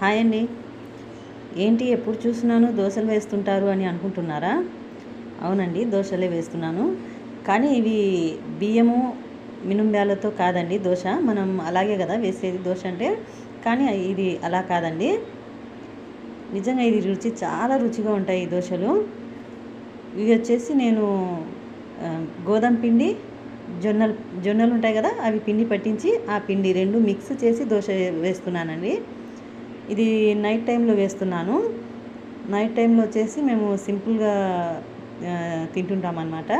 Hi అండి. ఏంటి ఎప్పుడు చూస్తున్నాను? దోశలు వేస్తుంటారు అని అనుకుంటున్నారా? అవునండి దోశలే వేస్తున్నాను. కానీ ఇవి బియ్యము మినుంబ్యాలతో కాదండి దోశ. మనం అలాగే కదా వేసేది దోశ అంటే? కానీ ఇది అలా కాదండి. నిజంగా ఇది రుచి చాలా రుచిగా ఉంటాయి ఈ దోశలు. ఇవి వచ్చేసి నేను గోధుమ పిండి జొన్నలు జొన్నలు ఉంటాయి కదా అవి పిండి పట్టించి ఆ పిండి రెండు మిక్స్ చేసి దోశ వేస్తున్నానండి. ఇది నైట్ టైంలో వేస్తున్నాను. నైట్ టైంలో వచ్చేసి మేము సింపుల్గా తింటుంటాం అన్నమాట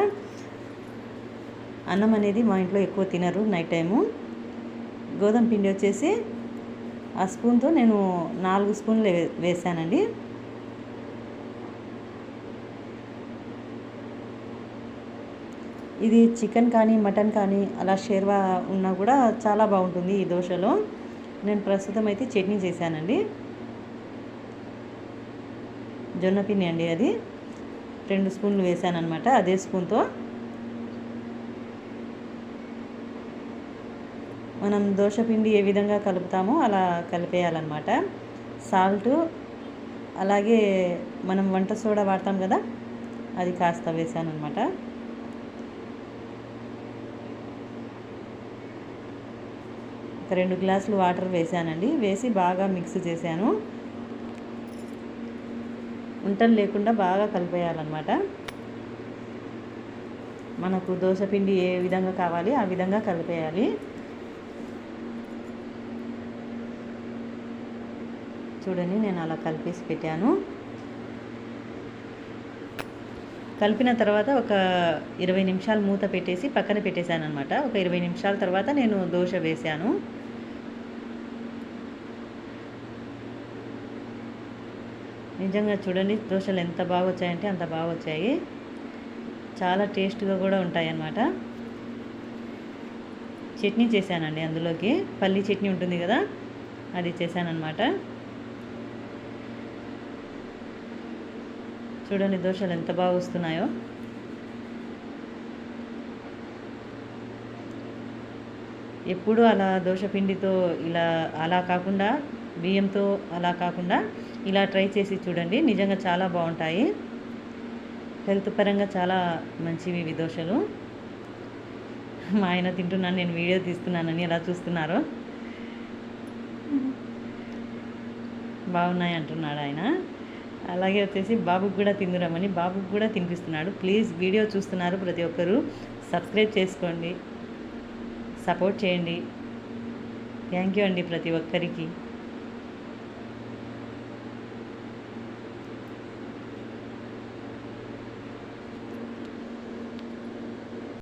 అన్నం అనేది మా ఇంట్లో ఎక్కువ తినరు నైట్ టైము గోధుమ పిండి వచ్చేసి ఆ స్పూన్తో నేను నాలుగు స్పూన్లు వేసానండి. ఇది చికెన్ కానీ మటన్ కానీ అలా షేర్వా ఉన్నా కూడా చాలా బాగుంటుంది ఈ దోశలో. నేను ప్రస్తుతం అయితే చట్నీ చేశానండి. జొన్న పిండి అండి అది. రెండు స్పూన్లు వేసానమాట అదే స్పూన్తో. మనం దోశ పిండి ఏ విధంగా కలుపుతామో అలా కలిపేయాలన్నమాట. సాల్ట్ అలాగే మనం వంట సోడా వాడతాం కదా అది కాస్త వేసానమాట ఒక రెండు గ్లాసులు వాటర్ వేసానండి వేసి బాగా మిక్స్ చేశాను. ఉంటలు లేకుండా బాగా కలిపేయాలన్నమాట. మనకు దోశ పిండి ఏ విధంగా కావాలి ఆ విధంగా కలిపేయాలి. చూడండి నేను అలా కలిపేసి పెట్టాను. కలిపిన తర్వాత ఒక ఇరవై నిమిషాలు మూత పెట్టేసి పక్కన పెట్టేశాను అనమాట ఒక ఇరవై నిమిషాల తర్వాత నేను దోశ వేశాను. నిజంగా చూడండి దోశలు ఎంత బాగా వచ్చాయంటే అంత బాగా వచ్చాయి చాలా టేస్ట్గా కూడా ఉంటాయి అన్నమాట చట్నీ చేశానండి అందులోకి. పల్లీ చట్నీ ఉంటుంది కదా అది చేశానన్నమాట. చూడండి దోశలు ఎంత బాగా వస్తున్నాయో. ఎప్పుడు అలా దోశ పిండితో ఇలా అలా కాకుండా బియ్యంతో అలా కాకుండా ఇలా ట్రై చేసి చూడండి. నిజంగా చాలా బాగుంటాయి. హెల్త్ పరంగా చాలా మంచివి ఇవి దోశలు మా ఆయన తింటున్నాను నేను వీడియో తీస్తున్నానని ఎలా చూస్తున్నారు. బాగున్నాయి అంటున్నాడు ఆయన. అలాగే వచ్చేసి బాబుకి కూడా తిందురామని బాబుకి కూడా తినిపిస్తున్నాడు. ప్లీజ్ వీడియో చూస్తున్నారు ప్రతి ఒక్కరూ. సబ్స్క్రైబ్ చేసుకోండి. సపోర్ట్ చేయండి. థ్యాంక్ యూ అండి ప్రతి ఒక్కరికి.